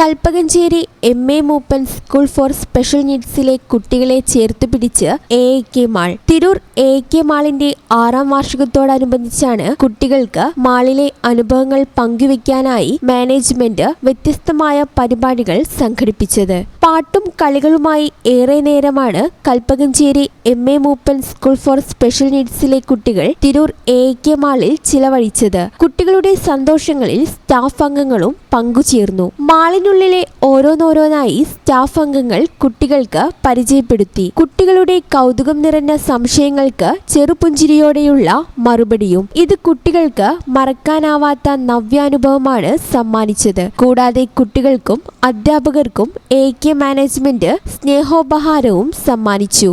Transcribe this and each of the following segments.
Kalpakanchery M A Moopen school for special നീഡ്സിലെ കുട്ടികളെ ചേർത്ത് പിടിച്ച് A K mall. Tirur A K മാളിന്റെ ആറാം വാർഷികത്തോടനുബന്ധിച്ചാണ് കുട്ടികൾക്ക് മാളിലെ അനുഭവങ്ങൾ പങ്കുവയ്ക്കാനായി മാനേജ്മെന്റ് വ്യത്യസ്തമായ പരിപാടികൾ സംഘടിപ്പിച്ചത്. പാട്ടും കളികളുമായി ഏറെ നേരമാണ് Kalpakanchery M A Moopen school for special നീഡ്സിലെ കുട്ടികൾ തിരൂർ എ കെ മാളിൽ ചിലവഴിച്ചത്. കുട്ടികളുടെ സന്തോഷങ്ങളിൽ സ്റ്റാഫ് അംഗങ്ങളും പങ്കുചേർന്നു. മാളിനുള്ളിലെ ഓരോന്നോരോന്നായി സ്റ്റാഫ് അംഗങ്ങൾ കുട്ടികൾക്ക് പരിചയപ്പെടുത്തി. കുട്ടികളുടെ കൗതുകം നിറഞ്ഞ സംശയങ്ങൾക്ക് ചെറുപുഞ്ചിരിയോടെയുള്ള മറുപടിയും. ഇത് കുട്ടികൾക്ക് മറക്കാനാവാത്ത നവ്യാനുഭവമാണ് സമ്മാനിച്ചത്. കൂടാതെ കുട്ടികൾക്കും അധ്യാപകർക്കും എ കെ മാനേജ്മെന്റ് സ്നേഹോപഹാരവും സമ്മാനിച്ചു.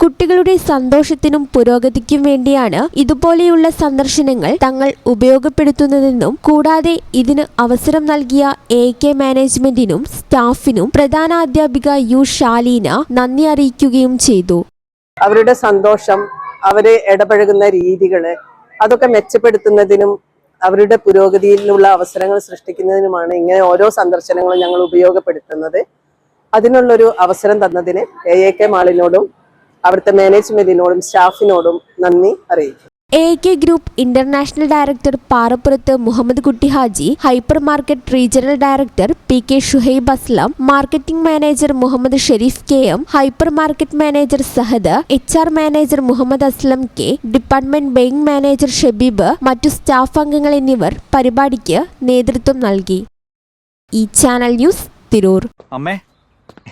കുട്ടികളുടെ സന്തോഷത്തിനും പുരോഗതിക്കും വേണ്ടിയാണ് ഇതുപോലെയുള്ള സന്ദർശനങ്ങൾ തങ്ങൾ ഉപയോഗപ്പെടുത്തുന്നതെന്നും കൂടാതെ ഇതിന് അവസരം നൽകിയ എ കെ മാനേജ്മെന്റിനും സ്റ്റാഫിനും പ്രധാന അധ്യാപിക യു ഷാലീന നന്ദി അറിയിക്കുകയും ചെയ്തു. അവരുടെ സന്തോഷം അവരെ ഇടപഴകുന്ന രീതികൾ അതൊക്കെ മെച്ചപ്പെടുത്തുന്നതിനും അവരുടെ പുരോഗതിയിലുള്ള അവസരങ്ങൾ സൃഷ്ടിക്കുന്നതിനുമാണ് ഇങ്ങനെ ഓരോ സന്ദർശനങ്ങളും ഞങ്ങൾ ഉപയോഗപ്പെടുത്തുന്നത്. അതിനുള്ളൊരു അവസരം തന്നതിന് എ എ കെ മാളിനോടും അവിടുത്തെ മാനേജ്മെന്റിനോടും സ്റ്റാഫിനോടും നന്ദി അറിയിക്കും A K group international director Parappurath Muhammed Kutty Haji hypermarket regional director P K Shuhaib Aslam marketing manager Muhammed Sharif K M hypermarket manager Sahad H R manager Muhammed Aslam K department buying manager Shabeeb മറ്റു staff അംഗങ്ങൾ എന്നിവർ പരിപാടിക്ക് നേതൃത്വം നൽകി. ഈ channel news Tirur. അമ്മേ